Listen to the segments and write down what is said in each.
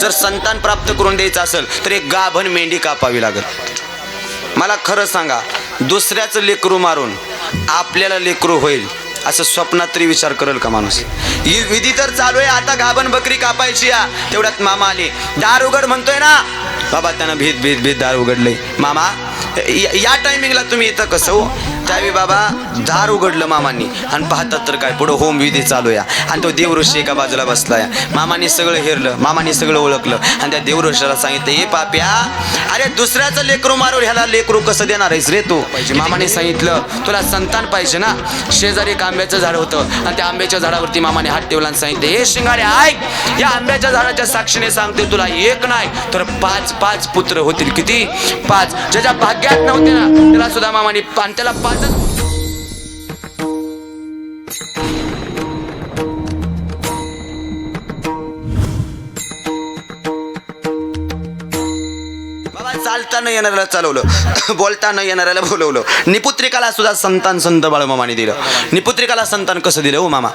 जर संतान प्राप्त करून द्यायचं असेल तर एक गाभण मेंढी कापावी लागेल. मला खरं सांगा दुसऱ्याचं लेकरू मारून आपल्याला लेकरू होईल असं स्वप्नात तरी विचार करेल का माणूस? ही विधी तर चालू आहे आता गाभण बकरी कापायची या. तेवढ्यात मामा आले. दार उघड म्हणतोय ना. बाबा त्यानं भीत भीत भीत दार उघडले मामा या- या टायमिंगला तुम्ही इथं कसं हो? त्यावेळी बाबा दार उघडलं मामांनी. आणि पाहतात तर काय पुढं होम विधी चालू या. आणि तो देवऋषी एका बाजूला बसलाय मामाने सगळं हेरलं मामाने सगळं ओळखलं. आणि त्या देवऋषाला सांगितलं ए पाप्या अरे दुसऱ्याचं लेकरू मारून ह्याला लेकरू कसं देणार आहेस रे तू? मामाने सांगितलं तुला संतान पाहिजे ना. शेजारी एक आंब्याचं झाड होतं. आणि त्या आंब्याच्या झाडावरती मामाने हात ठेवला आणि सांगितलं हे शिंगाडे ऐक. या आंब्याच्या झाडाच्या साक्षीने सांगते तुला एक नाही तर पाच पाच पुत्र होतील किती? पाच. ज्याच्या भाग्यात नव्हते ना. त्याला सुद्धा मामाने आणि त्याला पाचच बाबा न येणाऱ्याला चालवलं. बोलता न येणाऱ्याला बोलवलं. निपुत्रिकाला सुद्धा संतान संत बाळमामाने दिलं. निपुत्रिकाला संतान कसं दिलं हो मामा?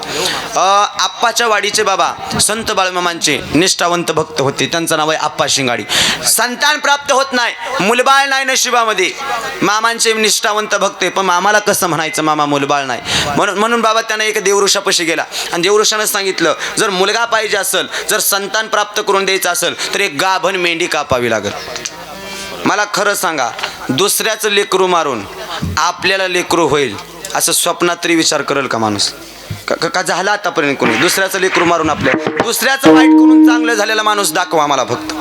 अं, आप्पाच्या वाडीचे बाबा संत बाळमामांचे निष्ठावंत भक्त होते. त्यांचं नाव आहे आप्पा शिंगाडी. संतान प्राप्त होत नाही. मुलबाळ नाही नशिबामध्ये. मामांचे निष्ठावंत भक्त आहे. पण मामाला कसं म्हणायचं मामा मुलबाळ नाही. म्हणून म्हणून बाबा त्यानं एक देवऋषापाशी गेला. आणि देवऋषानं सांगितलं जर मुलगा पाहिजे असेल जर संतान प्राप्त करून द्यायचं असेल तर एक गाभण मेंढी कापावी लागेल. मला खरं सांगा दुसऱ्याचं लेकरू मारून आपल्याला लेकरू होईल असं स्वप्नात तरी विचार करेल का माणूस? का- का झाला आतापर्यंत कोणी? दुसऱ्याचं लेकरू मारून आपल्या दुसऱ्याचं वाईट करून चांगलं झालेला माणूस दाखवा मला फक्त.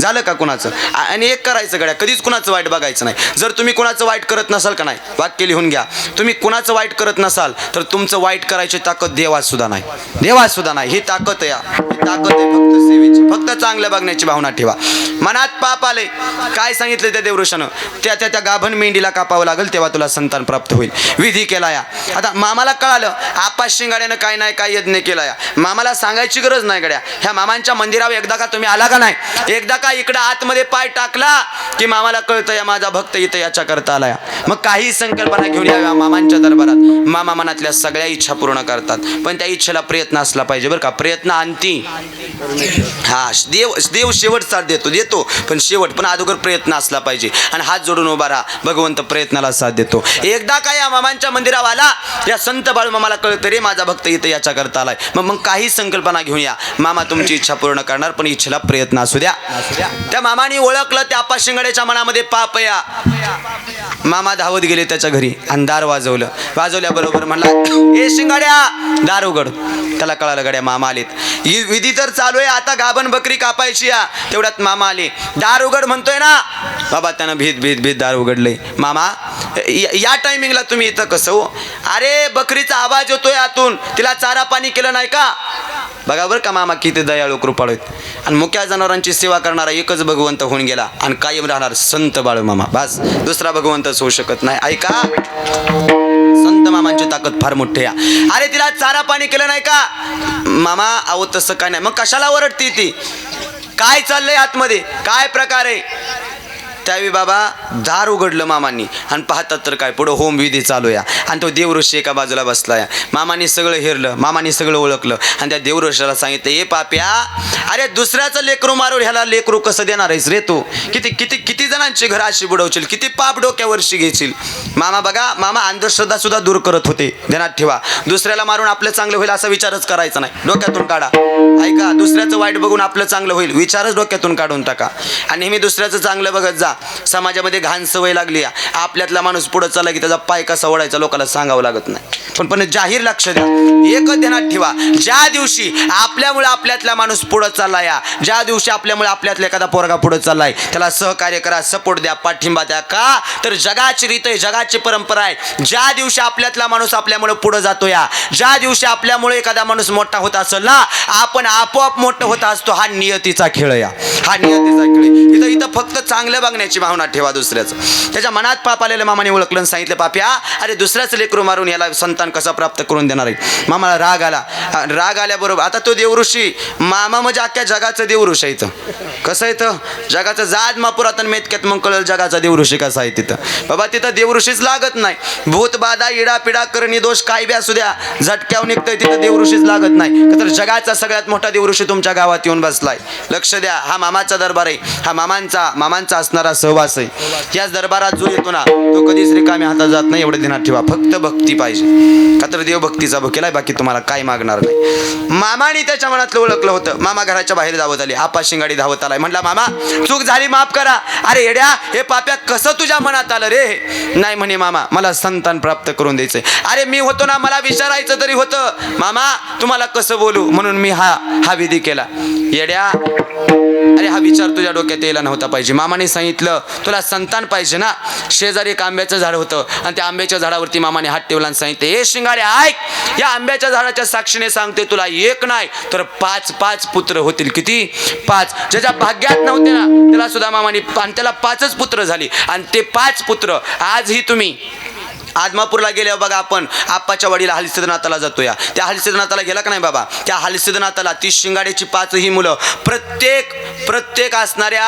झालं का कुणाचं? आणि एक करायचं गड्या कधीच कुणाचं वाईट बघायचं नाही. जर तुम्ही कुणाचं वाईट करत नसाल का नाही वाक्य लिहून घ्या. तुम्ही कुणाचं वाईट करत नसाल तर तुमचं वाईट करायची ताकद देवास सुद्धा नाही. देवास सुद्धा नाही. ही ताकद या. ही ताकद आहे फक्त सेवेची. फक्त चांगलं बघण्याची भावना ठेवा. मनात पाप आले काय सांगितलं त्या देवऋषानं? त्या त्या त्या गाभण मेंढीला कापावं लागेल तेव्हा तुला संतान प्राप्त होईल. विधी केला या. आता मामाला कळालं आपा शिंगाड्यानं काय नाही काय यज्ञ केला या. मामाला सांगायची गरज नाही गड्या. ह्या मामांच्या मंदिरावर एकदा का तुम्ही आला का नाही? एकदा का इकडं आतमध्ये पाय टाकला की मामाला कळतं या माझा भक्त इथं याच्या करता आला या मग काही संकल्पना घेऊन याव्या मामांच्या दरबारात. मामा मनातल्या सगळ्या इच्छा पूर्ण करतात. पण त्या इच्छेला प्रयत्न असला पाहिजे बरं का. प्रयत्न अंती. हा देव देव शेवट साथ देतो देतो. पण शेवट पण अगोदर प्रयत्न असला पाहिजे. आणि हात जोडून उभा राहा. भगवंत प्रयत्नाला साथ देतो. एकदा काय या मामांच्या मंदिरावाला या संत बाळू मामाला कळतं रे माझा भक्त इथं याच्या करता आलाय. मग मग काही संकल्पना घेऊन या. मामा तुमची इच्छा पूर्ण करणार पण इच्छेला प्रयत्न असू द्या. त्या मामाने ओळखलं त्या आपा शिंगड्याच्या मनामध्ये पाप या मामा धावत गेले त्याच्या घरी आणि दार वाजवलं. वाजवल्याबरोबर म्हणला ए शिंगाड्या दार उघड. त्याला कळालं गड्या मामा आलेत. ही विधी तर चालू आहे आता गाभण बकरी कापायची या. तेवढ्यात मामा आले. दार उघड म्हणतोय ना? बाबा त्यानं भीत भीत भीत दार उघडले मामा या- या टायमिंगला तुम्ही इथं कसं हो? अरे बकरीचा आवाज येतोय आतून. तिला चारा पाणी केलं नाही का? बघा बरं का मामा किती दयाळू कृपाळू आहेत? आणि मुक्या जनावरांची सेवा करणारा एकच भगवंत होऊन गेला आणि कायम राहणार संत बाळू मामा. बस दुसरा भगवंतच होऊ शकत नाही. ऐका. संत मामांची ताकद फार मोठी आहे. अरे तिला चारा पाणी केलं नाही का? मामा अहो तसं काय नाही. मग कशाला ओरडते ती? काय चाललंय आतमध्ये? काय प्रकार आहे? त्यावेळी बाबा दार उघडलं मामांनी. आणि पाहतात तर काय पुढं होम विधी चालू या. आणि तो देवऋषी एका बाजूला बसला या. मामाने सगळं हेरलं मामाने सगळं ओळखलं. आणि त्या देवऋषाला सांगितलं ए पाप्या अरे दुसऱ्याचं लेकरू मारून ह्याला लेकरू कसं देणार आहेस रे तू? किती किती किती जणांची घरं अशी बुडवशील किती पाप डोक्यावरशी घेशील. मामा बघा मामा अंधश्रद्धा सुद्धा दूर करत होते. ध्यानात ठेवा. दुसऱ्याला मारून आपलं चांगलं होईल असा विचारच करायचा नाही. डोक्यातून काढा. ऐका दुसऱ्याचं वाईट बघून आपलं चांगलं होईल. विचारच डोक्यातून काढून टाका. आणि नेहमी दुसऱ्याचं चांगलं बघत जा. समाजामध्ये घाण सवय लागली आपल्यातला माणूस पुढं चालला की त्याचा पाय कसा ओढायचा लोकांना सांगावं लागत नाही. पण पण जाहीर लक्ष द्या. एकच ध्यानात ठेवा. ज्या दिवशी आपल्यामुळे आपल्यातला माणूस पुढं चालला या ज्या दिवशी आपल्यामुळे आपल्यातला एखादा पोरगा पुढं चाललाय त्याला सहकार्य करा सपोर्ट द्या पाठिंबा द्या. का? तर जगाची रीत आहे जगाची परंपरा आहे. ज्या दिवशी आपल्यातला माणूस आपल्यामुळे पुढं जातो या ज्या दिवशी आपल्यामुळे एखादा माणूस मोठा होत असेल ना आपण आपोआप मोठं होत असतो. हा नियतीचा खेळ या हा. नियतीचा खेळ इथं इथं फक्त चांगलं बघण्याची भावना ठेवा दुसऱ्याचं. त्याच्या मनात पाप आलेलं मामाने ओळखलं सांगितलं पाप्या अरे दुसऱ्याचं लेकरू मारून याला संतान कसा प्राप्त करून देणार आहे? मामाला राग आला. राग आल्याबरोबर आता तो देवऋषी मामा म्हणजे अख्ख्या जगाचं देवऋष आहे इथं. कसं येतं इथं? जगाचं जाज मापुरातन मेतक्यात मग कळल जगाचा देवऋषी कसा आहे तिथं. बाबा तिथं देवऋषीच लागत नाही. भूतबाधा इडा पिडा करणी दोष काय बी असू द्या झटक्यावर निघतंय तिथं देवऋषीच लागत नाही. तर जगाचा सगळ्यात मोठा देवऋषी तुमच्या गावात येऊन बसलाय. लक्ष द्या हा मामाचा दरबार आहे. हा मामांचा मामांचा असणारा सहवास आहे. याच दरबारात जो येतो ना तो कधीच रिकामी हातात जात नाही एवढं ध्यानात ठेवा. फक्त भक्ती पाहिजे. का तर देवभक्तीचा भुकेलाय बाकी तुम्हाला काय मागणार नाही. मामाने त्याच्या मनातलं ओळखलं होतं. मामा घराच्या बाहेर धावत आले. आपा शिंगाडी धावत आलाय. म्हटला मामा चूक झाली माफ करा. अरे येड्या हे पाप्या कसं तुझ्या मनात आलं रे? नाही म्हणे मामा मला संतान प्राप्त करून द्यायचंय. अरे मी होतो ना मला विचारायचं तरी होतं. मामा तुम्हाला कसं बोलू? म्हणून मी हा हा विधी केला. येड्या अरे हा विचार तुझ्या डोक्यात यायला नव्हता पाहिजे. मामाने सांगितलं तुला संतान पाहिजे ना? शेजारी एक आंब्याचं झाड होतं. आणि त्या आंब्याच्या झाडावरती मामाने हात ठेवला आणि सांगितले हे शिंगाडे ऐक या आंब्याच्या झाडाच्या साक्षीने सांगते तुला एक नाही तर पाच पाच पुत्र होतील. किती? पाच. ज्याच्या भाग्यात नव्हते ना त्याला सुद्धा मामाने आणि त्याला पाचच पुत्र झाली. आणि ते पाच पुत्र आजही तुम्ही आदमापूरला गेल्यावर बघा आपण आप्पाच्या वाडीला हलिसिद्धनाथाला जातो या त्या हलिसिद्धनाथाला गेला का नाही बाबा? त्या हलिसिद्धनाथाला ती शिंगाड्याची पाचही मुलं प्रत्येक प्रत्येक असणाऱ्या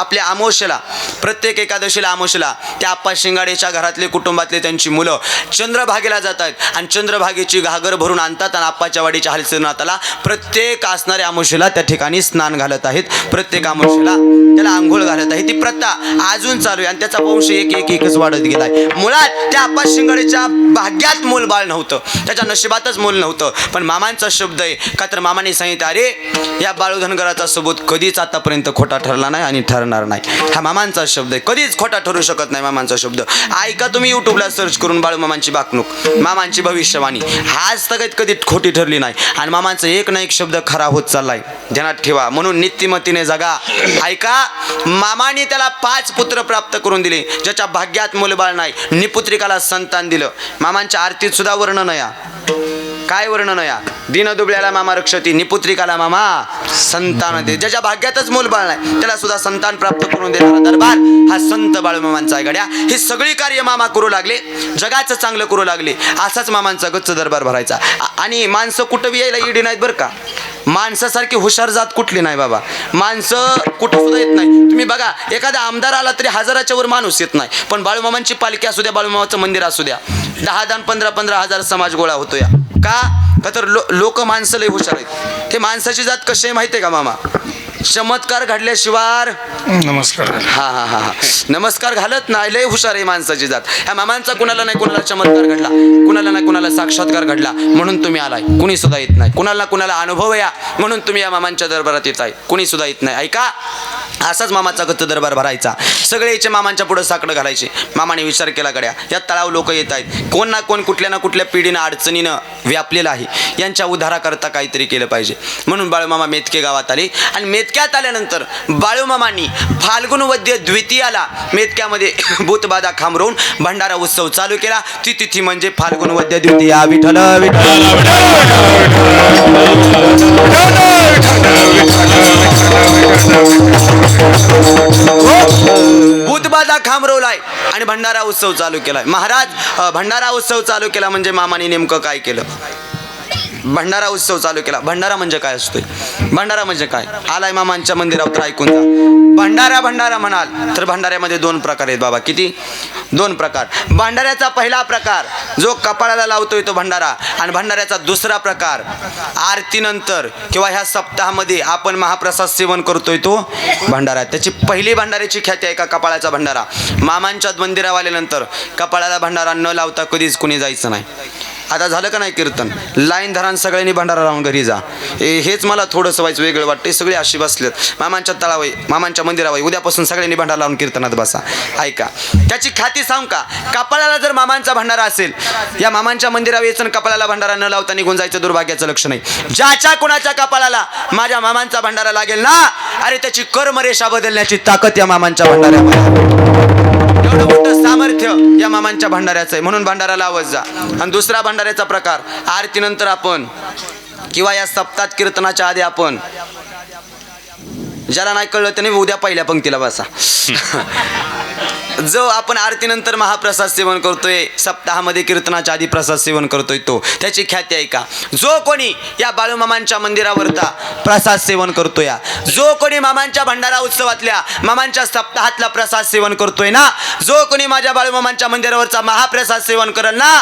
आपल्या आमोशेला प्रत्येक एकादशीला आमोशेला त्या आप्पा शिंगाडेच्या घरातले कुटुंबातले त्यांची मुलं चंद्रभागेला जात आहेत. आणि चंद्रभागेची घागर भरून आणतात आणि आप्पाच्या वाडीच्या हलिसिद्धनाथाला प्रत्येक असणाऱ्या आमोशेला त्या ठिकाणी स्नान घालत आहेत. प्रत्येक आमोशेला त्याला आंघोळ घालत आहे. ती प्रथा अजून चालू आहे आणि त्याचा वंश एक एक एकच वाढत गेलाय. मुळात त्या आप्पा शिंगाडेच्या भाग्यात मूल बाळ नव्हतं. त्याच्या नशिबातच मूल नव्हतं. पण मामांचा शब्द आहे का तर मामाने सांगितलं अरे या बाळूधनगराचा सबूत कधीच आतापर्यंत खोटा ठरला नाही आणि ठरणार नाही. हा मामांचा शब्द आहे. कधीच खोटा ठरू शकत नाही मामांचा शब्द. ऐका तुम्ही यूट्यूबला सर्च करून बाळू मामांची बाकणूक मामांची भविष्यवाणी. आज तगत कधी खोटी ठरली नाही. आणि मामांचा एक ना एक शब्द खरा होत चाललाय. ध्यानात ठेवा. म्हणून नित्यमतीने जगा. ऐका मामाने त्याला पाच पुत्र प्राप्त करून दिले ज्याच्या भाग्यात मुलबाळ नाही. पुत्रिकाला संतान दिलं. मामांच्या आरतीत सुद्धा वर्णन या. काय वर्णन या? दिनदुबळ्याला मामा रक्षती निपुत्रिकाला मामा संतान दे. ज्याच्या भाग्यातच मूल बाळ नाही त्याला सुद्धा संतान प्राप्त करून देणारा दरबार हा संत बाळूमामांचा आहे गड्या. हे सगळी कार्य मामा करू लागले जगाचं चांगलं करू लागले असाच मामांचा गच्च दरबार भरायचा. आणि माणसं कुठं बी यायला इडी नाहीत बरं का. माणसासारखी हुशार जात कुठली नाही बाबा. माणसं कुठं सुद्धा येत नाही. तुम्ही बघा एखादा आमदार आला तरी हजाराच्या वर माणूस येत नाही. पण बाळूमामांची पालखी असू द्या बाळूमामाचं मंदिर असू द्या. दहा दान पंधरा पंधरा हजार समाज गोळा होतो या का? का तर लो लोक माणसं लय हुशार आहेत. ते माणसाची जात कशी आहे माहिती आहे का मामा? चमत्कार घडल्याशिवाय. नमस्कार. हा हा हा हा. नमस्कार घालत नाही. लय हुशार आहे माणसाची जात. ह्या मामांचा कुणाला नाही कुणाला चमत्कार घडला. कुणाला नाही कुणाला साक्षात्कार घडला. म्हणून तुम्ही आलाय. कुणी सुद्धा येत नाही. कुणाला कुणाला अनुभव या. म्हणून तुम्ही या मामांच्या दरबारात येत आहे कुणी सुद्धा येत नाही. ऐका. असाच मामाचा गत्त दरबार भरायचा सगळे याचे मामांच्या पुढे साकडं घालायचे मामाने विचार केला गड्या या तळाव लोक येत आहेत कोण ना कोण कुठल्या ना कुठल्या पिढीनं अडचणीनं व्यापलेलं आहे यांच्या उद्धाराकरता काहीतरी केलं पाहिजे म्हणून बाळूमामा मेतके गावात आले आणि मेतक्यात आल्यानंतर बाळूमामांनी फाल्गुन वद्य द्वितीयाला मेतक्यामध्ये भूतबाधा खांबरवून भंडारा उत्सव चालू केला ती तिथी म्हणजे फाल्गुन वद्य द्वितीया विठल विठल भूतबाधा खांबरवलाय आणि भंडारा उत्सव चालू केलाय. महाराज भंडारा उत्सव चालू केला म्हणजे मामाने नेमकं काय केलं? भंडारा उत्सव चालू केला. भंडारा म्हणजे काय असतोय? भंडारा म्हणजे काय? आलाय मामांच्या मंदिरावर तर ऐकून जा. भंडारा भंडारा म्हणाल तर भंडाऱ्यामध्ये दोन प्रकार आहेत बाबा. किती? दोन प्रकार. भंडाऱ्याचा पहिला प्रकार जो कपाळाला लावतोय तो भंडारा. आणि भंडाऱ्याचा दुसरा प्रकार आरतीनंतर किंवा ह्या सप्ताहामध्ये आपण महाप्रसाद सेवन करतोय तो भंडारा. त्याची पहिली भंडाऱ्याची ख्याती आहे का कपाळाचा भंडारा? मामांच्या मंदिरावाल्यानंतर कपाळाला भंडारा न लावता कधीच कुणी जायचं नाही. आता झालं का नाही कीर्तन? लाईन धरान सगळ्यांनी भंडारा लावून घरी जा. हेच मला थोडंसं व्हायचं वेगळं वाटतं सगळे अशी बसलेत. मामांच्या तळावय मामांच्या मंदिरावय उद्यापासून सगळ्यांनी भंडारा लावून कीर्तनात बसा. ऐका. त्याची ख्याती सांग का? कपाळाला जर मामांचा भंडारा असेल या मामांच्या मंदिरावर यायचं कपाळाला भंडारा न लावता निघून जायचं दुर्भाग्याचं लक्ष नाही ज्याच्या कोणाच्या कपाळाला माझ्या मामांचा भंडारा लागेल ना अरे त्याची कर्मरेषा बदलण्याची ताकद या मामांच्या भंडाऱ्यामध्ये एवढं सामर्थ्य या मामांच्या भंडाऱ्याचं आहे. म्हणून भंडाराला आवाज जा आणि दुसरा भंडाऱ्याचा प्रकार आरतीनंतर आपण किंवा या सप्तात कीर्तनाच्या आधी आपण ज्याला नाही कळलं त्याने उद्या पहिल्या पंक्तीला बसा. जो आपण आरतीनंतर महाप्रसाद सेवन करतोय सप्ताहामध्ये कीर्तनाच्या आधी प्रसाद सेवन करतोय तो. त्याची ख्याती आहे का? जो कोणी या बाळूमामांच्या मंदिरावरता प्रसाद सेवन करतोय या, जो कोणी मामांच्या भंडारा उत्सवातल्या मामांच्या सप्ताहातला प्रसाद सेवन करतोय ना जो कोणी माझ्या बाळूमामांच्या मंदिरावरचा महाप्रसाद सेवन करेल ना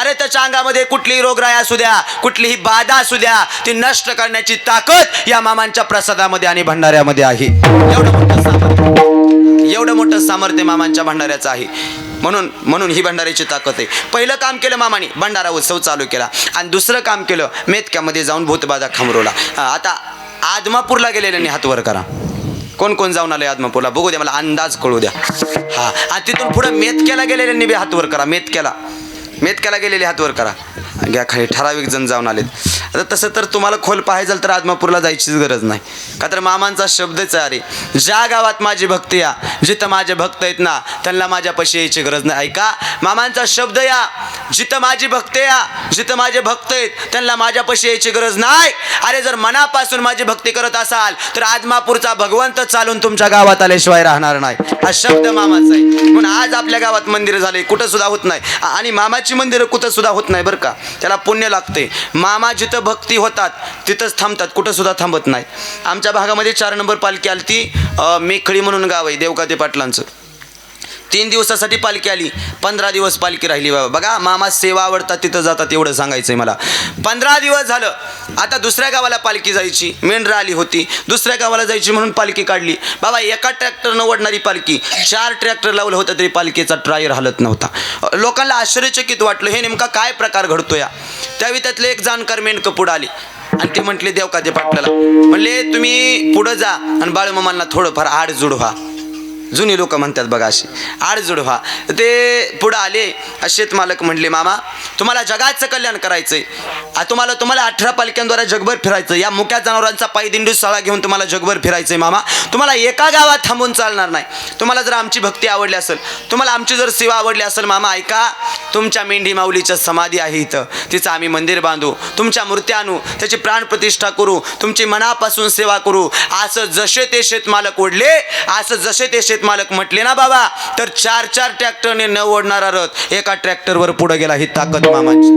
अरे त्याच्या अंगामध्ये कुठलीही रोगराई असू द्या कुठलीही बाधा असू द्या ती नष्ट करण्याची ताकद या मामांच्या प्रसादामध्ये आणि भंडाऱ्यामध्ये आहे. एवढं मोठं सामर्थ्य. एवढं मोठं सामर्थ्य मामांच्या भंडाऱ्याचं आहे. म्हणून म्हणून ही भंडाऱ्याची ताकद आहे. पहिलं काम केलं मामाने भंडारा उत्सव चालू केला. आणि दुसरं काम केलं मेतक्यामध्ये जाऊन भूतबाधा खांबरवला आता आदमापूरला गेलेल्यांनी हातवर करा. कोण कोण जाऊन आले आदमापूरला? बघू द्या मला अंदाज कळू द्या. हा आणि तिथून पुढं मेतक्याला गेलेल्यांनी बी हातवर करा. मेतक्याला मेतक्याला गेलेले हातवर करा. घ्या खाली ठराविक जण जाऊन आलेत. आता तसं तर तुम्हाला खोल पाहायचं तर आदमापूरला जायचीच गरज नाही. का तर मामांचा शब्दच अरे ज्या गावात माझी भक्ती या जिथं माझे भक्त आहेत ना त्यांना माझ्यापाशी यायची गरज नाही. ऐका मामांचा शब्द या जिथं माझी भक्त या जिथं माझे भक्त आहेत त्यांना माझ्यापाशी यायची गरज नाही. अरे जर मनापासून माझी भक्ती करत असाल तर आदमापूरचा भगवंत चालून तुमच्या गावात आल्याशिवाय राहणार नाही. हा शब्द मामाचा आहे. म्हणून आज आपल्या गावात मंदिर झाले कुठं सुद्धा होत नाही. आणि मामाची मंदिरं कुठं सुद्धा होत नाही बरं का? त्याला पुण्य लागते. मामा जिथं भक्ती होतात तिथंच थांबतात कुठंसुद्धा थांबत नाही आमच्या भागामध्ये चार नंबर पालखी आली ती मेखळी म्हणून गाव आहे देवकाते पाटलांचं. तीन दिवसासाठी पालखी आली. पंधरा दिवस पालखी राहिली बाबा. बघा मामा सेवा आवडतात तिथं जातात एवढं सांगायचंय मला. पंधरा दिवस झालं. आता दुसऱ्या गावाला पालखी जायची. मेंढरा आली होती. दुसऱ्या गावाला जायची म्हणून पालखी काढली. बाबा एका ट्रॅक्टरनं ओढणारी पालखी. चार ट्रॅक्टर लावलं होतं तरी पालखीचा ट्रायर हलत नव्हता. लोकांना आश्चर्यचकित वाटलं हे नेमका काय प्रकार घडतो या त्यावेळी त्यातले एक जाणकार मेंढकं पुढं आली. आणि ते म्हटले देवकाजे पाटलाला म्हणले तुम्ही पुढं जा आणि बाळूमामांना थोडंफार आड जुड व्हा जुनी लोक म्हणतात बघा अशी. आडजोड व्हा. ते पुढं आले शेतमालक म्हणले मामा तुम्हाला जगाचं कल्याण करायचंय. तुम्हाला तुम्हाला अठरा पालख्यांद्वारा जगभर फिरायचं या मुक्या जनावरांचा पायदिंडू सळा घेऊन तुम्हाला जगभर फिरायचंय मामा. तुम्हाला एका गावात थांबून चालणार नाही. तुम्हाला जर आमची भक्ती आवडली असेल तुम्हाला आमची जर सेवा आवडली असेल मामा ऐका. तुमच्या मेंढी माऊलीच्या समाधी आहे इथं. तिचं आम्ही मंदिर बांधू. तुमच्या मूर्त्या आणू. त्याची प्राणप्रतिष्ठा करू. तुमची मनापासून सेवा करू. असं जसे ते शेतमालक ओढले असं जसे ते शेतमालक म्हटले ना बाबा तर चार चार ट्रॅक्टरने न ओढणारा रथ एका ट्रॅक्टरवर पुढे गेला. ही ताकद मामाची.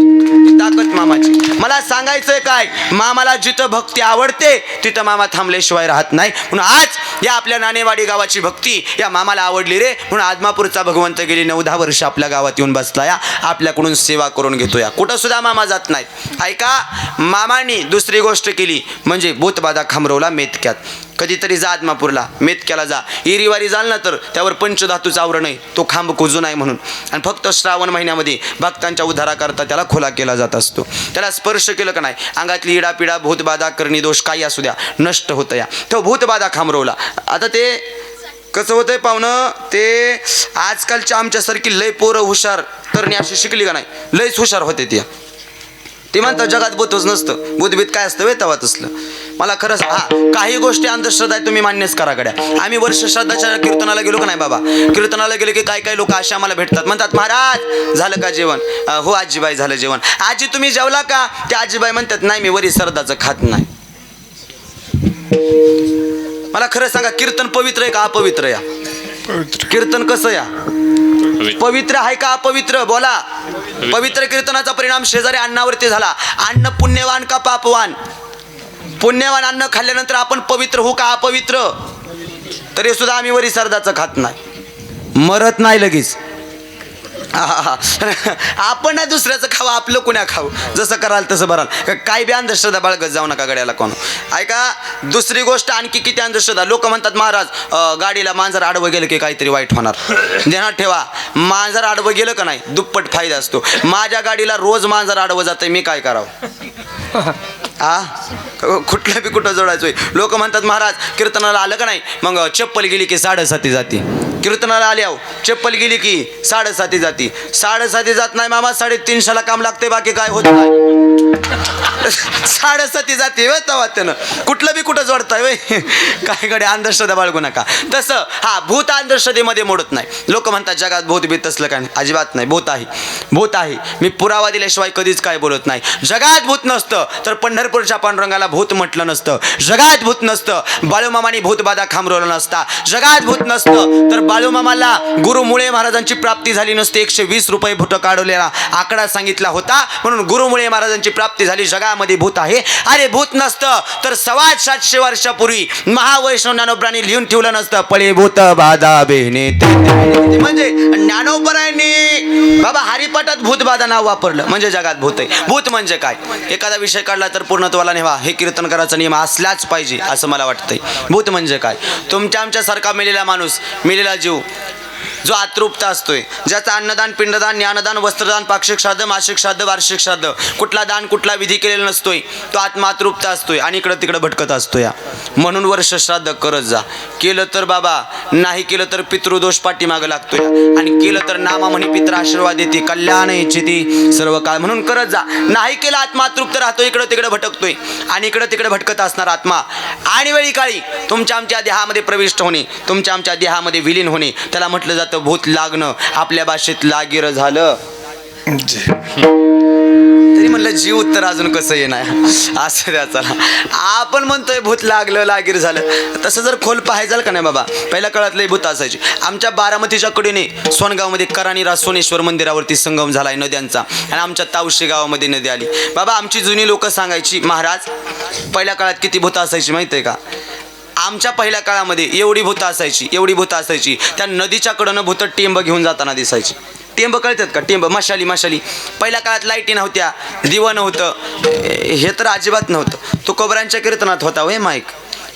ताकद मामाची. मला सांगायचंय काय? मामाला जिथं भक्ती आवडते तिथं मामा थांबल्याशिवाय राहत नाही. म्हणून आज या आपल्या नाणेवाडी गावाची भक्ती या मामाला आवडली रे. म्हणून आदमापूरचा भगवंत गेली नऊ दहा वर्ष आपल्या गावात येऊन बसला या. आपल्याकडून सेवा करून घेतो या. कुठं सुद्धा मामा जात नाहीत. ऐका मामानी दुसरी गोष्ट केली म्हणजे भूतबाधा खामरवला मेतक्यात. कधीतरी जा आदमापूरला मेतक्याला जा. इरीवारी जाल ना तर त्यावर पंचधातूचं आवरण आहे. तो खांब कुजू नाही म्हणून. आणि फक्त श्रावण महिन्यामध्ये भक्तांच्या उद्धाराकरता त्याला खुला केला जात असतो. त्याला स्पर्श केलं का नाही? अंगातली इडापिडा भूतबाधा करणी दोष काही असू द्या. नष्ट होतं या. तो भूतबाधा खांबरवला आता ते कसं होतंय पाहुणं? ते आजकालच्या आमच्यासारखी लय पोरं हुशार तरणी अशी शिकली का नाही? लयच हुशार होते ती. ते म्हणतात जगात भूतच नसतं. भूतभीत काय असतं? वेतावात असलं. मला खरंच हा काही गोष्टी अंधश्रद्धा आहेत तुम्ही मान्यच करा गड्या. आम्ही वर्ष श्रद्धाच्या कीर्तनाला गेलो का नाही बाबा? कीर्तनाला गेलो की काही काही लोक असे आम्हाला भेटतात. म्हणतात महाराज झालं का जेवण? हो आजीबाई झालं जेवण. आजी तुम्ही जेवला का? ते आजीबाई म्हणतात नाही मी वरी श्रद्धाचं खात नाही. मला खरं सांगा कीर्तन पवित्र आहे का अपवित्र या? कीर्तन कसं या? पवित्र. आहे का अपवित्र? बोला. पवित्र कीर्तनाचा परिणाम शेजारी अन्नावरती झाला. अन्न पुण्यवान का पापवान? पुण्यवान अन्न खाल्ल्यानंतर आपण पवित्र होऊ का अपवित्र? तरी सुद्धा आम्ही वरी सरदाचं खात नाही. मरत नाही लगेच. आपण नाही दुसऱ्याचं खावं आपलं कुण्या खाऊ जसं कराल तसं भराल. काय बी अंधश्रद्धा बाळगत जाऊ नका गड्याला कोण. ऐका दुसरी गोष्ट आणखी किती अंधश्रद्धा? लोक म्हणतात महाराज गाडीला मांजर आडवं गेलं की काहीतरी वाईट होणार. ध्यानात ठेवा. मांजर आडवं गेलं का नाही? दुप्पट फायदा असतो. माझ्या गाडीला रोज मांजर आडवं जातं मी काय करावं? आ? कुठल्या बी कुठं जोडायचोय लोक म्हणतात महाराज कीर्तनाला आलं का नाही? मग चप्पल गेली की साडेसाती जाती. कीर्तनाला आल्या चप्पल गेली की साडेसाती जाती. साडेसाती जात नाही मामा साडेतीनशेला काम लागते बाकी काय होत नाही. साडेसाती जाते वे तवा त्यानं. कुठलं बी कुठं जोडताय वे काय कडे अंधश्रद्धा बाळगू नका. तसं हा भूत अंधश्रद्धेमध्ये मोडत नाही. लोक म्हणतात जगात भूत बीत असलं काय नाही. अजिबात नाही. भूत आहे. भूत आहे. मी पुरावा दिल्याशिवाय कधीच काय बोलत नाही. जगात भूत नसतं तर पंढरपूरच्या पांडुरंगाला भूत म्हटलं नसतं. जगात भूत नसतं. बाळूमामानी भूतबाधा खांबरवला नसता. जगात भूत नसतं तर बाळूमामाला गुरु मुळे महाराजांची प्राप्ती झाली नसती. एकशे वीस रुपये भूत काढवलेला आकडा सांगितला होता. म्हणून गुरुमुळे महाराजांची प्राप्ती झाली. जगामध्ये भूत आहे. अरे भूत नसतं तर सव्वा सातशे वर्षापूर्वी महावैष्णव ज्ञानोबरांनी लिहून ठेवलं नसतं. पळे भूत बाधा बेहने म्हणजे ज्ञानोबरांनी बाबा हरिपाठात भूतबाधा नाव वापरलं. म्हणजे जगात भूत आहे. भूत म्हणजे काय? एखादा विषय काढला तर पूर्णत्वाला नेवा. हे कीर्तन करायचा नियम असलाच पाहिजे असं मला वाटतंय. भूत म्हणजे काय? तुमच्या आमच्यासारखा मेलेला माणूस मेलेला जीव जो अतृप्त असतोय ज्याचा अन्नदान पिंडदान ज्ञानदान वस्त्रदान पाक्षिक श्राद्ध मासिक श्राद्ध वार्षिक श्राद्ध कुठला दान कुठला विधी केलेला नसतोय तो आत्मा अतृप्त असतोय आणि इकडं तिकडं भटकत असतो या म्हणून वर्ष श्राद्ध करत जा. केलं तर बाबा नाही केलं तर पितृदोष पाठीमागं लागतोय. आणि केलं तर नामा म्हणे पित्र आशीर्वाद येते कल्याण इच्छिती सर्व काळ. म्हणून करत जा. नाही केलं आत्मा अतृप्त राहतो इकडं तिकडं भटकतोय. आणि इकडं तिकडं भटकत असणार आत्मा. आणि वेळी काळी तुमच्या आमच्या देहामध्ये प्रविष्ट होणे तुमच्या आमच्या देहामध्ये विलीन होणे त्याला म्हटलं जातं भूत लागणं आपल्या भाषेत लागिर झालं. तरी म्हणलं जीव तर अजून कसं येणार? असं द्या चला. आपण म्हणतोय भूत लागलं लागीर झालं. तसं जर खोल पाहायचं का नाही बाबा? पहिल्या काळात लई भूत असायची. आमच्या बारामतीच्या कडेने सोनगावमध्ये कराणीरा सोनेश्वर मंदिरावरती संगम झालाय नद्यांचा. आणि आमच्या तावशी गावामध्ये नदी आली. बाबा आमची जुनी लोक सांगायची महाराज पहिल्या काळात किती भूत असायची माहिती आहे का? आमच्या पहिल्या काळामध्ये एवढी भूतं असायची एवढी भूतं असायची. त्या नदीच्या कडनं भूतं टेंब घेऊन जाताना दिसायची. टेंब कळतात का? टेंब मशाली मशाली. पहिल्या काळात लाईटी नव्हत्या दिवं नव्हतं. हे तर अजिबात नव्हतं. तो कोबऱ्यांच्या कीर्तनात होता हे माईक?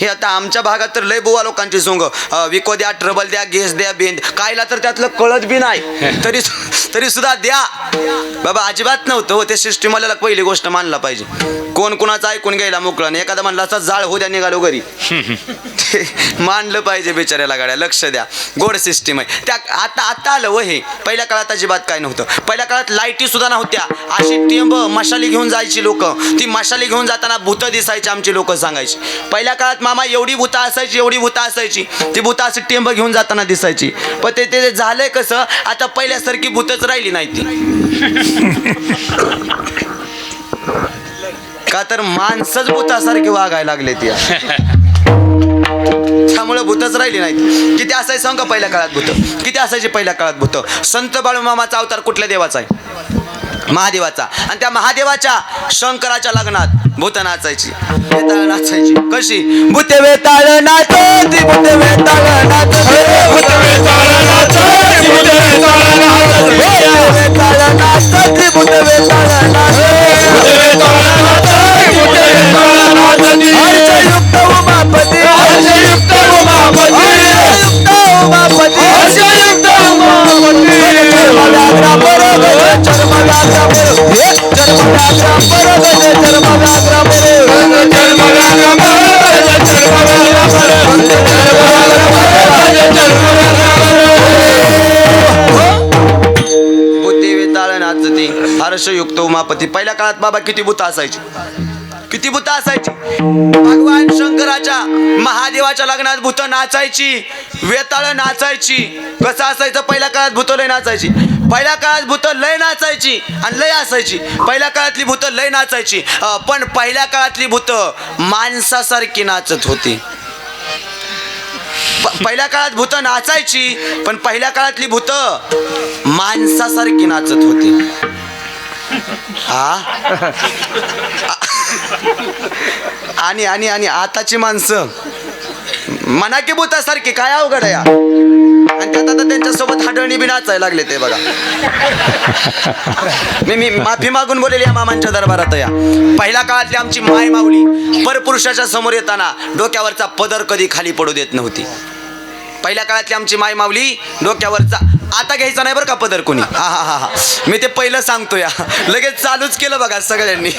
हे आता आमच्या भागात तर लय बुवा लोकांची सोंग विको द्या ट्रबल द्या गेस द्या बेंद. कायला तर त्यातलं कळत बी नाही. तरी तरी सुद्धा द्या. बाबा अजिबात नव्हतं हो ते सिस्टीमला पहिली गोष्ट मानला पाहिजे. कोण कोणाचं ऐकून घ्यायला मोकळं नाही. एखादा म्हणला असता जाळ हो द्या निघालो घरी. मानलं पाहिजे बिचाऱ्याला गाड्या. लक्ष द्या. गोड सिस्टीम आहे. त्या आता आता आलं व हे. पहिल्या काळात अजिबात काय नव्हतं. पहिल्या काळात लाईटी सुद्धा नव्हत्या. अशी टेंब मशाली घेऊन जायची लोक. ती मशाली घेऊन जाताना भूतं दिसायची आमची लोक सांगायची. पहिल्या काळात मामा एवढी भूता असायची एवढी भूता असायची. ती भूता अशी टेंब घेऊन जाताना दिसायची. पण ते ते झालंय कसं आता पहिल्यासारखी भूतच राहिली नाही ती. का तर माणसंच भूतासारखी वागायला लागले ती. त्यामुळे भूतच राहिली नाहीत किती असायचं सांग का पहिल्या काळात भूत? किती असायचे पहिल्या काळात भूत? संत बाळू मामाचा अवतार कुठल्या देवाचा आहे? महादेवाचा. आणि त्या महादेवाच्या शंकराच्या लग्नात भूत नाचायची. वेताळ नाचायची. कशी? भूते वेताळ नाचती भूते वेताळ नाचती भूते वेताळ नाचती भूते वेताळ नाचती भूते वेताळ नाचती घरात बाबा किती भूत असायची? किती भूत असायची? भगवान शंकराच्या महादेवाच्या लग्नात भूत नाचायची वेताळ नाचायची. कसं असायचं? पहिल्या काळात भूत लय नाचायची. पहिल्या काळात भूत लय नाचायची आणि लय असायची. पहिल्या काळातली भूत लय नाचायची. पण पहिल्या काळातली भूत माणसासारखी नाचत होती. पहिल्या काळात भूत नाचायची पण पहिल्या काळातली भूत माणसासारखी नाचत होती. हा? आणि आणि आणि आताची माणसं. मना की भूतासारखी काय अवघड आहे आणि त्यात आता त्यांच्यासोबत हाडळणी बी नाचायला लागले ते बघा. मी मी माफी मागून बोलेली या मामांच्या दरबारात या. पहिल्या काळातली आमची माय माऊली परपुरुषाच्या समोर येताना डोक्यावरचा पदर कधी खाली पडू देत नव्हती. पहिल्या काळातली आमची माय माऊली डोक्यावरचा आता घ्यायचा नाही बरं का पदर कोणी? हा हा हा हा. मी ते पहिलं सांगतो या लगेच चालूच केलं बघा सगळ्यांनी.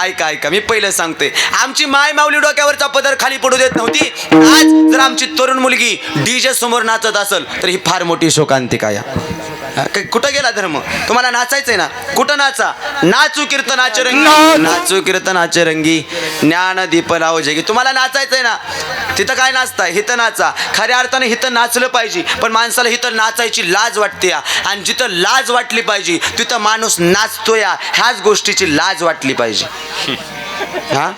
ऐका ऐका मी पहिलं सांगतोय. आमची माय माऊली डोक्यावरचा पदर खाली पडू देत नव्हती. आज जर आमची तरुण मुलगी डीजे समोर नाचत असेल तर ही फार मोठी शोकांतिका या. कुठं गेला धर्म? तुम्हाला नाचायचंय ना? कुठं नाचा? नाचू कीर्तनाचे रंगी नाचू कीर्तनाचे रंगी ज्ञान दीप लाव जगी. तुम्हाला नाचायचंय ना? तिथं काय नाचताय? हिथं नाचा. खऱ्या अर्थाने हिथं नाचलं पाहिजे पण माणसाला हिथं नाचायची लाज वाटते या. आणि जिथं लाज वाटली पाहिजे तिथं माणूस नाचतो या. ह्याच गोष्टीची लाज वाटली पाहिजे. हा?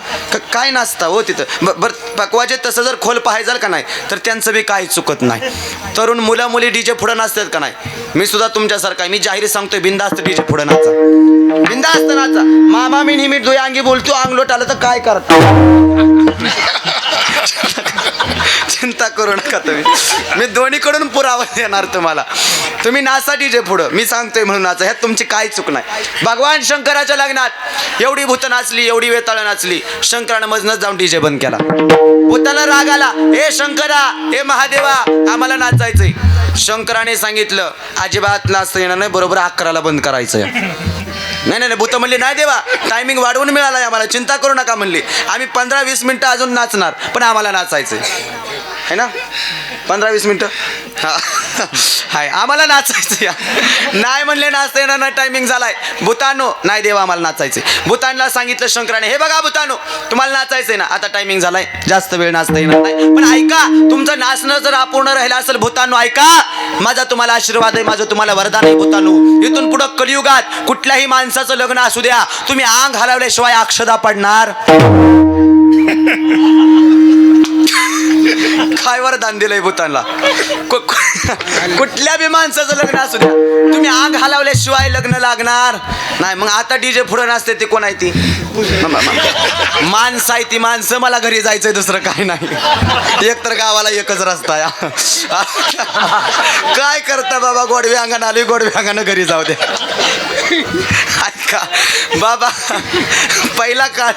काय नाचता हो तिथं? ब- बर पकवाचे तसं जर खोल पाहायचं का नाही तर त्यांचं बी काही चुकत नाही. तरुण मुलं मुली डीजे पुढं नाचतात का नाही? मी सुद्धा तुमच्यासारखा आहे. मी जाहीर सांगतोय बिंदास्त डीजे पुढं नाचा. बिंदास्त नाचा. मामा मी नेहमी दुया अंगी बोलतो अंगलोट आलं तर काय करता? चिंता करू नका तुम्ही. मी दोन्हीकडून पुरावा देणार तुम्हाला. तुम्ही नासाठी जे पुढं. मी सांगतोय म्हणून नाचा. ह्यात तुमची काय चूक नाही. भगवान शंकराच्या लग्नात एवढी भूत नाचली एवढी वेताळ नाचली. शंकरानं मजनच जाऊन डीजे बंद केला. भूताला राग आला. हे शंकरा हे महादेवा आम्हाला नाचायचंय. शंकराने सांगितलं अजिबात नाचता येणार नाही. बरोबर अकराला बंद करायचंय. नाही नाही नाही, भूत म्हणली नाही देवा टायमिंग वाढवून मिळाला आम्हाला. चिंता करू नका म्हणली. आम्ही पंधरा वीस मिनटं अजून नाचणार पण आम्हाला नाचायचंय. है ना? पंधरा वीस मिनटं. हा. हाय आम्हाला नाचायचं या नाही म्हणले नाचता येणार नाही टायमिंग झालाय. भूतानो नाही देवा आम्हाला नाचायचंय. भूतानला सांगितलं शंकराने हे बघा भूतानो तुम्हाला नाचायचंय ना? आता टायमिंग झालाय. जास्त वेळ नाचता येणार नाही. पण ऐका तुमचं नाचणं जर अपूर्ण राहिलं असेल भूतानो ऐका. माझा तुम्हाला आशीर्वाद आहे माझं तुम्हाला वरदान आहे भूतानो. इथून पुढं कलियुगात कुठल्याही माणसाचं लग्न असू द्या. तुम्ही आंग हलवल्याशिवाय अक्षदा पडणार. काय वरदान दिलंय भूतानला? कुठल्या बी माणसाचं लग्न असू द्या. तुम्ही आग हलवल्याशिवाय लग्न लागणार. नाही मग आता डीजे पुढं नसते ती कोण आहे ती? माणसं आहे ती माणसं मला घरी जायचंय दुसरं काही नाही. एक तर गावाला एकच रस्ता या काय करता बाबा गोडवे अंगण आली गोडवे अंगानं घरी जाऊ दे बाबा पहिला काळ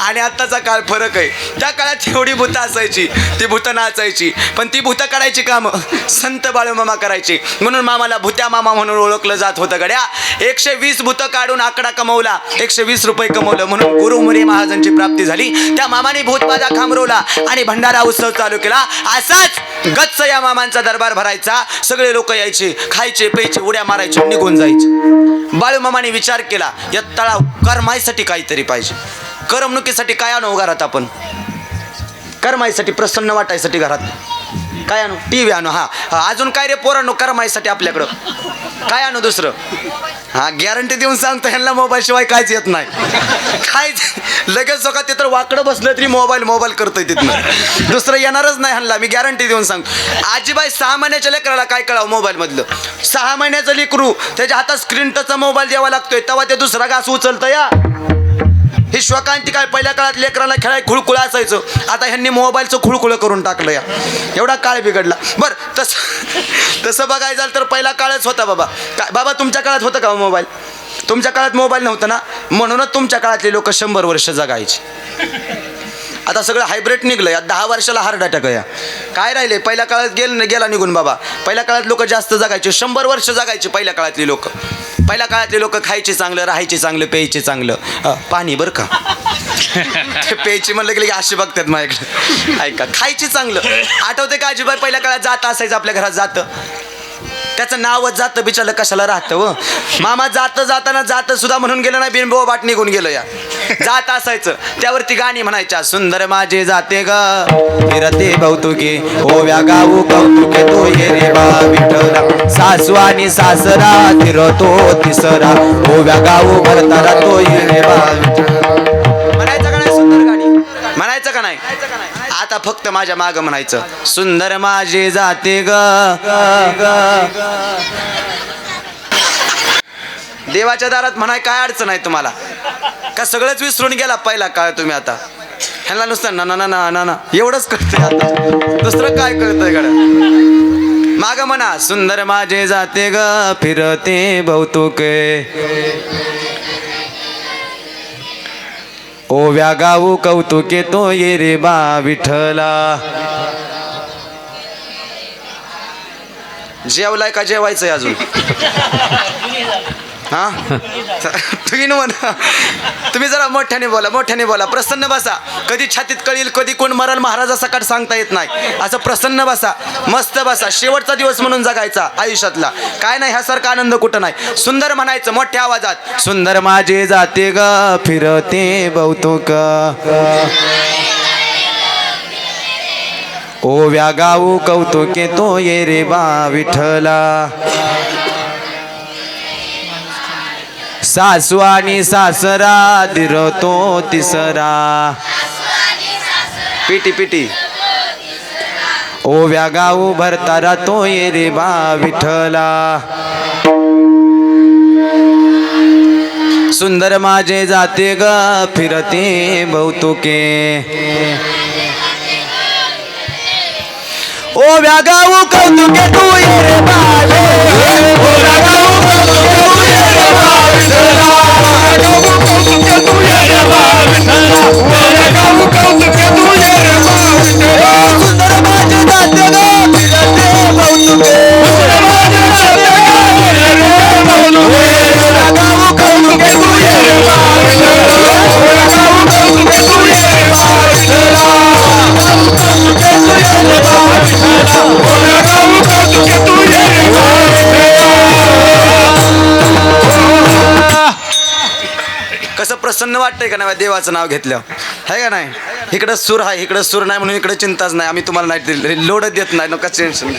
आणि आत्ताचा काळ फरक आहे. त्या काळात एवढी भूतं असायची ती भूतं नाचायची पण ती भूतं काढायची कामं संत बाळूमामा करायची. म्हणून मामाला भूत्या मामा म्हणून ओळखलं जात होतं गड्या. एकशे वीस भूतं काढून आकडा कमवला. एकशे वीस रुपये कमवलं. म्हणून गुरुमुरी महाराजांची प्राप्ती झाली. त्या मामाने भूतबाजा खांबरवला आणि भंडारा उत्सव चालू केला. असाच गच्च या मामांचा दरबार भरायचा. सगळे लोक यायचे खायचे प्यायचे उड्या मारायचे निघून जायचे. बाळूमामाने विचार केला या तळाव करमाईसाठी काहीतरी पाहिजे. करमणुकीसाठी काय आणू घरात आपण? करमाईसाठी प्रसन्न वाटायसाठी घरात. काय आणू? टी व्ही आणू हा. अजून काय रे पोरांनो करमाईसाठी आपल्याकडं? काय आणू दुसरं? हा गॅरंटी देऊन सांगतो ह्यांना मोबाईल शिवाय काहीच येत नाही. काय लगेच सकाळ ते तर वाकडं बसलं तरी मोबाईल मोबाईल करतोय तिथनं. दुसरं येणारच नाही ह्यांना मी गॅरंटी देऊन सांगतो. आजीबाई सहा महिन्याच्या लेकराला काय कळावं मोबाईलमधलं सहा महिन्याचं लेकरू त्याच्या हातात स्क्रीन टचचा मोबाईल द्यावा लागतोय तेव्हा ते दुसरा घास उचलतं या. ही श्वकांती काय? पहिल्या काळात लेकराला खेळाय खुळखुळ असायचं. आता ह्यांनी मोबाईलचं खुळखुळ करून टाकलं या. एवढा काळ बिघडला. बरं तसं तसं बघायचं झालं तर पहिला काळच होता बाबा. काय बाबा तुमच्या काळात होतं का मोबाईल? तुमच्या काळात मोबाईल नव्हता ना? म्हणूनच तुमच्या काळातले लोक शंभर वर्ष जगायचे. आता सगळं हायब्रिड निघलं या दहा वर्षाला हार्ट अटॅक या काय राहिले? पहिल्या काळात गेल गेला निघून बाबा. पहिल्या काळात लोक जास्त जगायचे. शंभर वर्ष जगायचे पहिल्या काळातली लोक. पहिल्या काळातले लोक खायचे चांगलं राहायचे चांगलं प्यायचे चांगलं. पाणी बरं का? ते प्यायचे म्हणलं की असे बघतात माझ्याकडे. ऐका खायचे चांगलं. आठवते का अजिबात? पहिल्या काळात जात असायचं आपल्या घरात जातं. त्याचं नावच जातं बिचारलं कशाला राहतं व मामा जातं जाताना जातं सुद्धा म्हणून गेलं ना बिनबो बाट निघून गेलं या. जात असायचं. त्यावरती गाणी म्हणायच्या सुंदर माझे जाते ग फिरते कौतुके ओव्या गाऊ कौतुके तो ये रे बा सासू आणि सासरा फिरतो तिसरा ओव्या गाऊ भरताना तो ये रे बा आता फक्त माझ्या माग म्हणायचं. सुंदर माझे जाते ग. देवाच्या दारात म्हणाय काय अडचण आहे तुम्हाला? का सगळंच विसरून गेला पहिला काळ तुम्ही आता? ह्याला नुसतं ना ना ना ना ना ना. एवढंच कळतंय आता. दुसरं काय कळतंय गड माग म्हणा सुंदर माझे जाते ग फिरते बहुतुके. ओव्या गाऊ कौतुके तो ये रे बा विठ्ठला. जेवलाय का जेवायचंय अजून? हा? तुम्ही म्हणा. तुम्ही जरा मोठ्याने बोला मोठ्याने बोला. प्रसन्न बसा. कधी छातीत कळील कधी कोण मरण महाराजा सकाळ सांगता येत नाही. असं प्रसन्न बसा. मस्त बसा. शेवटचा दिवस म्हणून जगायचा आयुष्यातला. काय नाही ह्यासारखा आनंद कुठं नाही. सुंदर म्हणायचं मोठ्या आवाजात. सुंदर माझे जाते ग फिरते बहुतोक. ओ व्यागाऊ कौतुके तो ये रे बा विठला सासू आणि सासरा दिरतो तिसरा. पिटी पिटी. ओ व्यागाऊ भरतारा तो ये रे बा विठला सुंदर माझे जाते ग फिरते बहुतुके. ओ व्यागाऊ कौतुके तू ये रे बा आहे का नाही देवाचं नाव घेतलं. आहे का नाही? इकडं सूर आहे इकडं सूर नाही म्हणून इकडे चिंताच नाही. आम्ही तुम्हाला नाही लोड देत नाही नका टेन्शन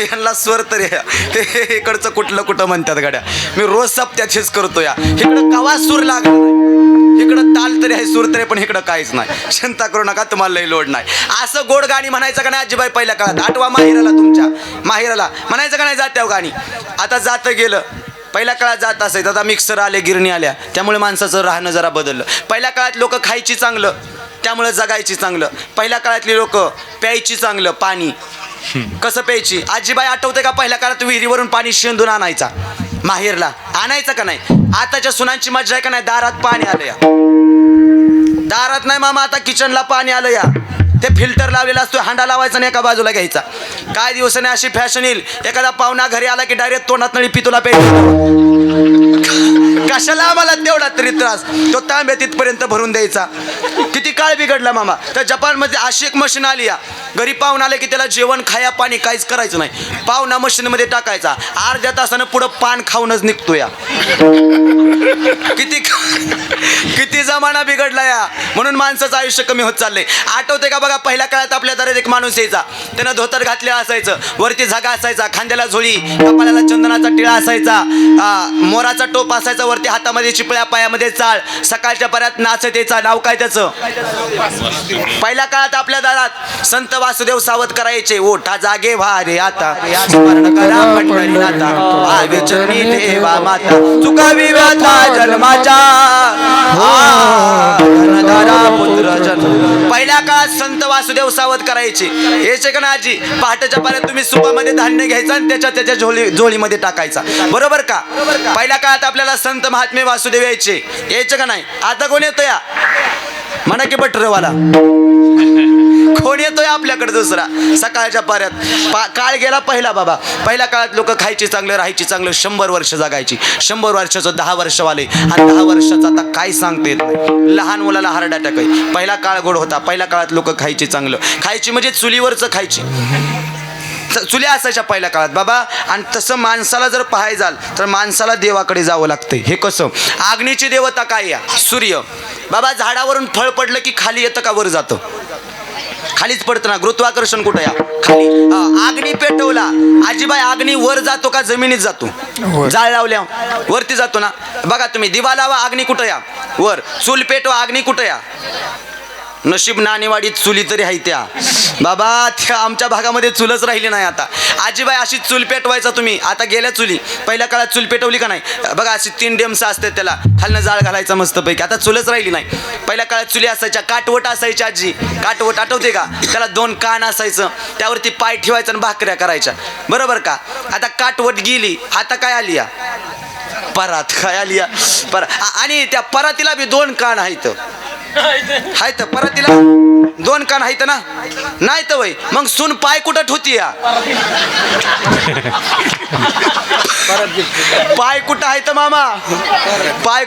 यांना स्वर तरी ते इकडचं कुठलं कुठं म्हणतात गाड्या. मी रोज सप्त्यात करतो या. इकडं कवा सूर लागला नाही. इकडं ताल तरी आहे सूर तरी पण इकडं काहीच नाही. चिंता करू नका तुम्हाला लई लोड नाही. असं गोड गाणी म्हणायचं का नाही आजीबाई पहिल्या काळात? आठवा माहिराला तुमच्या. माहिराला. म्हणायचं का नाही जात्या गाणी? आता जातं गेलं. पहिल्या काळात जात असायचं आता मिक्सर आले गिरणी आल्या. त्यामुळे माणसाचं राहणं जरा बदललं. पहिल्या काळात लोक खायची चांगलं त्यामुळे जगायची चांगलं. पहिल्या काळातली लोक प्यायची चांगलं पाणी. कसं प्यायची? आजीबाई आठवते का पहिल्या काळात विहिरीवरून पाणी शेंदून आणायचा? माहेरला. आणायचं का नाही? आताच्या सुनांची मजा आहे का नाही? दारात पाणी आलं या. दारात नाही मामा आता किचनला पाणी आलं या. ते फिल्टर लावलेला असतो हांडा लावायचा नाही एका बाजूला घ्यायचा. काय दिवसाने अशी फॅशन येईल. एखादा पाहुणा घरी आला की डायरेक्ट तोंडात नळी पितुला पेट कशाला आम्हाला तेवढा तरी त्रास? तो तांब्या तिथपर्यंत भरून द्यायचा. किती काळ बिघडला मामा. तर जपानमध्ये अशी एक मशीन आली या. घरी पाहुणा आले की त्याला जेवण खाया पाणी काहीच करायचं नाही. पाहुणा मशीनमध्ये टाकायचा. अर्ध्या तासानं पुढं पान खाऊनच निघतो या. किती जमाना बिघडला या. म्हणून माणसाचं आयुष्य कमी होत चाललंय. आठवते का बघा पहिल्या काळात आपल्या दारात एक माणूस यायचा. त्यानं धोतर घातलेलं असायचं वरती झगा असायचा खांद्याला झोळी कपाळाला चंदनाचा टिळा असायचा मोराचा टोप असायचा वरती हातामध्ये चिपळ्या पायामध्ये चाळ सकाळच्या पर्यात नाचत यायचा. नाव काय त्याचं? पहिल्या काळात आपल्या दारात संत वासुदेव सावध करायचे ओठा जागे भारे आता स्मरण करा माता चुकावी व्यथा जन्माच्या हो. धनधारा पहिल्या काळात संत वासुदेव सावध करायचे. याचे का ना आजी पहाटेच्या पाण्यात तुम्ही सुपामध्ये धान्य घ्यायचं आणि त्याच्या त्याच्या झोळी झोळीमध्ये टाकायचा. बरोबर का? पहिल्या काळात आपल्याला संत महात्मे वासुदेव यायचे. यायचे का नाही? आता कोण येतो या म्हणा की बटरवाला. कोण येतोय आपल्याकडे दुसरा? सकाळच्या पाऱ्यात. पा काळ गेला पहिला बाबा. पहिल्या काळात लोक खायची चांगलं राहायची चांगलं शंभर वर्ष जगायची. शंभर वर्षाचं दहा वर्षवाले. आणि दहा वर्षाचं आता काय सांगता येत नाही. लहान मुलाला हार्ट अटॅक आहे. पहिला काळ गोड होता. पहिल्या काळात लोक खायची चांगलं. खायची म्हणजे चुलीवरचं खायची. चुल्या असायच्या पहिल्या काळात. बाबा आणि तसं माणसाला जर पाहाय जाल तर माणसाला देवाकडे जावं लागतंय. हे कसं? अग्नीची देवता काय या सूर्य. बाबा झाडावरून फळ पडलं की खाली येतं का वर जातं? खालीच पडतं ना. गुरुत्वाकर्षण कुठं या? खाली. अग्नी पेटवला. आजीबाई अग्नी वर जातो का जमिनीत जातो? जाळ लावल्या. वरती जातो ना. बघा तुम्ही दिवा लावा अग्नी कुठं या? वर. चूल पेटवा अग्नी कुठं या? नशीब नाणेवाडीत चुली तरी आहे त्या. बाबा त्या आमच्या भागामध्ये चुलच राहिली नाही आता. आजीबाई अशी चूल पेटवायचा तुम्ही. आता गेल्या चुली. पहिल्या काळात चूल पेटवली का नाही? बघा अशी तीन डेम्स असते त्याला. खालनं जाळ घालायचा मस्तपैकी. आता चुलच राहिली नाही. पहिल्या काळात चुली असायच्या काटवट असायची आजी. काटवट आठवते का? त्याला दोन कान असायचं. त्यावरती पाय ठेवायचं आणि भाकऱ्या करायच्या. बरोबर का? आता काटवट गेली. आता काय आली या? परात काय आली या? परा आणि त्या परातीला बी दोन कान आहेत हायत परत तिला. दोन कान आहेत ना. नाही तर वय. मग सून पाय कुठं ठोती या? पाय कुठं आहे तर मामा? पाय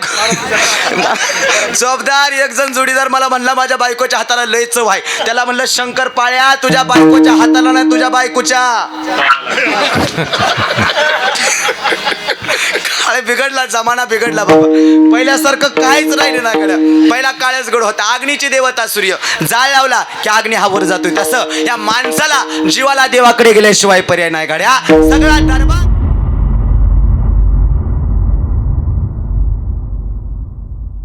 चोपदार एक जण जोडीदार मला म्हणला माझ्या बायकोच्या हाताला लय चव आहे त्याला म्हणलं शंकर पाळ्या तुझ्या बायकोच्या हाताला नाही तुझ्या बायकोच्या. अरे बिघडला जमाना बिघडला बाबा. पहिल्यासारखं काहीच राहिले ना गड्या. पहिला काळच गड होता. अग्नीची देवता सूर्य. जाळ लावला की अग्नी हा वर जातोय. तसं या माणसाला जीवाला देवाकडे गेल्याशिवाय पर्याय नाही गाड्या. सगळा दरबार